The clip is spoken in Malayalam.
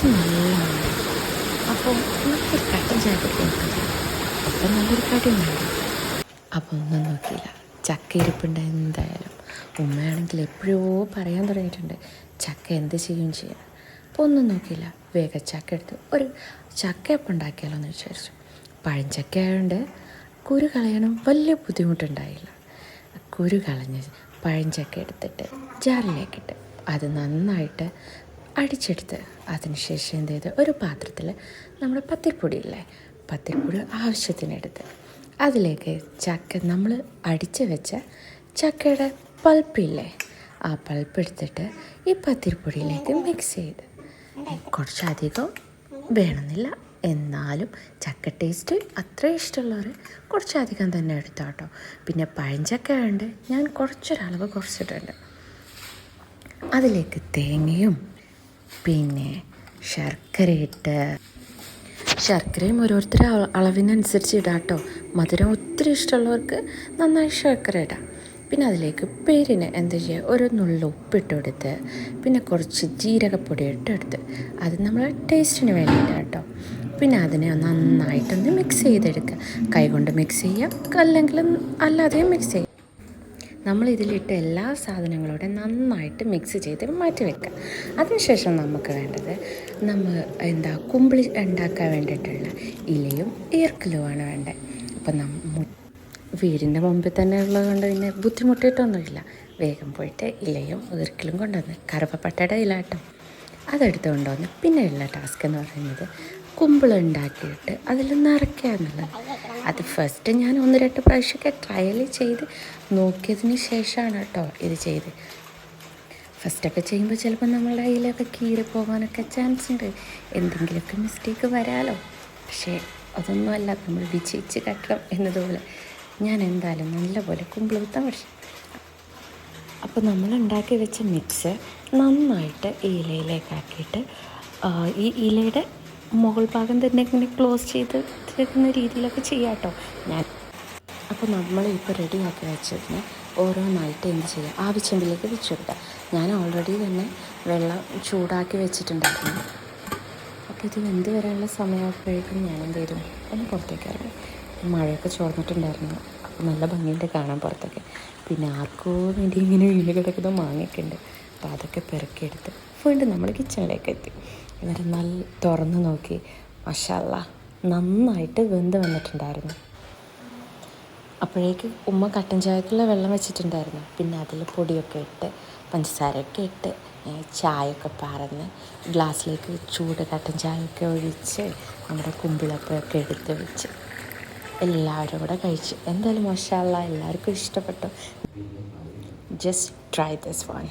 പുറത്ത് നല്ല അപ്പോൾ നമുക്കൊരു കട്ടൻ ചായ കൊടുക്കാം അപ്പം നല്ലൊരു കടി വേണ്ട അപ്പോൾ ഒന്നും നോക്കിയില്ല. ചക്ക ഇരിപ്പുണ്ട് എന്തായാലും. ഉമ്മയാണെങ്കിൽ എപ്പോഴോ പറയാൻ തുടങ്ങിയിട്ടുണ്ട്. ചക്ക എന്ത് ചെയ്യും ചെയ്യാം അപ്പോൾ ഒന്നും നോക്കിയില്ല. വേഗം ചക്ക എടുത്ത് ഒരു ചക്കയപ്പം ഉണ്ടാക്കിയാലോ എന്ന് വിചാരിച്ചു. പഴഞ്ചക്ക ആയതുകൊണ്ട് കുരു കളയണം വലിയ ബുദ്ധിമുട്ടുണ്ടായില്ല. കുരു കളഞ്ഞ് പഴഞ്ചക്ക എടുത്തിട്ട് ജാറിലേക്കിട്ട്. അത് നന്നായിട്ട് അടിച്ചെടുത്ത് അതിനുശേഷം എന്ത് ചെയ്ത്? ഒരു പാത്രത്തിൽ നമ്മുടെ പത്തിരിപ്പൊടിയില്ലേ? പത്തിരിപ്പൊടി ആവശ്യത്തിനെടുത്ത് അതിലേക്ക് ചക്ക നമ്മൾ അടിച്ച് വെച്ച ചക്കയുടെ പൾപ്പില്ലേ? ആ പൾപ്പ് എടുത്തിട്ട് ഈ പത്തിരിപ്പൊടിയിലേക്ക് മിക്സ് ചെയ്ത്. കുറച്ചധികം വേണമെന്നില്ല. എന്നാലും ചക്ക ടേസ്റ്റ് അത്ര ഇഷ്ടമുള്ളവർ കുറച്ചധികം തന്നെ എടുത്തോട്ടോ പിന്നെ പഴഞ്ചക്ക ഉണ്ട്. ഞാൻ കുറച്ചൊരളവ് കുറച്ചിട്ടുണ്ട്. അതിലേക്ക് തേങ്ങയും പിന്നെ ശർക്കരയിട്ട്. ശർക്കരയും ഓരോരുത്തരുടെ അള- അളവിനനുസരിച്ച് ഇടാം കേട്ടോ. മധുരം ഒത്തിരി ഇഷ്ടമുള്ളവർക്ക് നന്നായി ശർക്കര ഇടാം. പിന്നെ അതിലേക്ക് പേരിന് എന്താ ചെയ്യുക? ഒരു നുള്ള ഉപ്പിട്ട് കൊടുത്ത് പിന്നെ കുറച്ച് ജീരകപ്പൊടി ഇട്ട് എടുത്ത് അത് നമ്മൾ ടേസ്റ്റിന് വേണ്ടിയിട്ട് കേട്ടോ. പിന്നെ അതിനെ നന്നായിട്ടൊന്ന് മിക്സ് ചെയ്തെടുക്കുക. കൈകൊണ്ട് മിക്സ് ചെയ്യാം. അല്ലെങ്കിൽ അല്ലാതെയും മിക്സ് ചെയ്യാം. നമ്മൾ ഇതിലിട്ട എല്ലാ സാധനങ്ങളോടെ നന്നായിട്ട് മിക്സ് ചെയ്ത് മാറ്റി വെക്കുക അതിനുശേഷം നമുക്ക് വേണ്ടത് നമ്മൾ എന്താ കുമ്പിളി ഉണ്ടാക്കാൻ വേണ്ടിയിട്ടുള്ള ഇലയും ഈർക്കലുമാണ് വേണ്ടത്. അപ്പം നമ്മ വീടിന്റെ മുമ്പിൽ തന്നെ ഉള്ളത് കൊണ്ട് പിന്നെ ബുദ്ധിമുട്ടിയിട്ടൊന്നുമില്ല വേഗം പോയിട്ട് ഇലയും ഈർക്കലും കൊണ്ടുവന്ന് കറുവപ്പട്ടയുടെ ഇല കേട്ടോ അതെടുത്ത് കൊണ്ടുവന്ന് പിന്നെയുള്ള ടാസ്ക് എന്ന് പറയുന്നത് കുമ്പിളുണ്ടാക്കിയിട്ട് അതിൽ നിറയ്ക്കുക എന്നുള്ളത്. അത് ഫസ്റ്റ് ഞാൻ ഒന്ന് രണ്ട് പ്രാവശ്യമൊക്കെ ട്രയൽ ചെയ്ത് നോക്കിയതിന് ശേഷമാണ് കേട്ടോ ഇത് ചെയ്ത്. ഫസ്റ്റൊക്കെ ചെയ്യുമ്പോൾ ചിലപ്പോൾ നമ്മളുടെ കയ്യിലൊക്കെ കീറി പോകാനൊക്കെ ചാൻസ് ഉണ്ട്. എന്തെങ്കിലുമൊക്കെ മിസ്റ്റേക്ക് വരാലോ. പക്ഷേ അതൊന്നുമല്ല നമ്മൾ വിജയിച്ച് കട്ടണം എന്നതുപോലെ. ഞാൻ എന്തായാലും നല്ലപോലെ കുമ്പിളുത്താൻ പക്ഷേ അപ്പോൾ നമ്മൾ ഉണ്ടാക്കി വെച്ച മിക്സ് നന്നായിട്ട് ഇലയിലേക്കാക്കിയിട്ട് ഈ ഇലയുടെ മുകൾ ഭാഗം തന്നെ ഇങ്ങനെ ക്ലോസ് ചെയ്ത് തീർക്കുന്ന രീതിയിലൊക്കെ ചെയ്യാം കേട്ടോ ഞാൻ അപ്പോൾ നമ്മൾ ഇപ്പോൾ ആക്കി വെച്ചതിന് ഓരോന്നായിട്ട് എന്ത് ചെയ്യുക ആവശ്യമ്പിലേക്ക് വെച്ച് കൊടുക്കുക ഞാൻ ഓൾറെഡി തന്നെ വെള്ളം ചൂടാക്കി വെച്ചിട്ടുണ്ടായിരുന്നു. അപ്പോൾ ഇത് വെന്ത് വരാനുള്ള സമയമായപ്പോഴേക്കും ഞാൻ എന്ത് ചെയ്തു? ഒന്ന് പുറത്തേക്ക് ഇറങ്ങി. മഴയൊക്കെ ചോർന്നിട്ടുണ്ടായിരുന്നു. അപ്പോൾ നല്ല ഭംഗിയുണ്ട് കാണാൻ പുറത്തൊക്കെ. പിന്നെ ആർക്കോ വേണ്ടി ഇങ്ങനെ വീണ് കിടക്കുന്ന മാങ്ങയൊക്കെ ഉണ്ട്. അപ്പോൾ അതൊക്കെ പെറുക്കിയെടുത്ത് വീണ്ടും നമ്മൾ കിച്ചണിലേക്ക് എത്തി. എന്നിട്ട് നല്ല തുറന്ന് നോക്കി. മഷാല്ല നന്നായിട്ട് വെന്ത് വന്നിട്ടുണ്ടായിരുന്നു. അപ്പോഴേക്ക് ഉമ്മ കട്ടൻ ചായക്കുള്ള വെള്ളം വെച്ചിട്ടുണ്ടായിരുന്നു. പിന്നെ അതിൽ പൊടിയൊക്കെ ഇട്ട് പഞ്ചസാരയൊക്കെ ഇട്ട് ചായയൊക്കെ പറഞ്ഞ് ഗ്ലാസ്സിലേക്ക് ചൂട് കട്ടൻ ചായയൊക്കെ ഒഴിച്ച് നമ്മുടെ കുമ്പിളപ്പൊക്കെ എടുത്ത് വെച്ച്. എല്ലാവരും കൂടെ കഴിച്ചു. എന്തായാലും മഷാല്ല എല്ലാവർക്കും ഇഷ്ടപ്പെട്ടു. Just try this one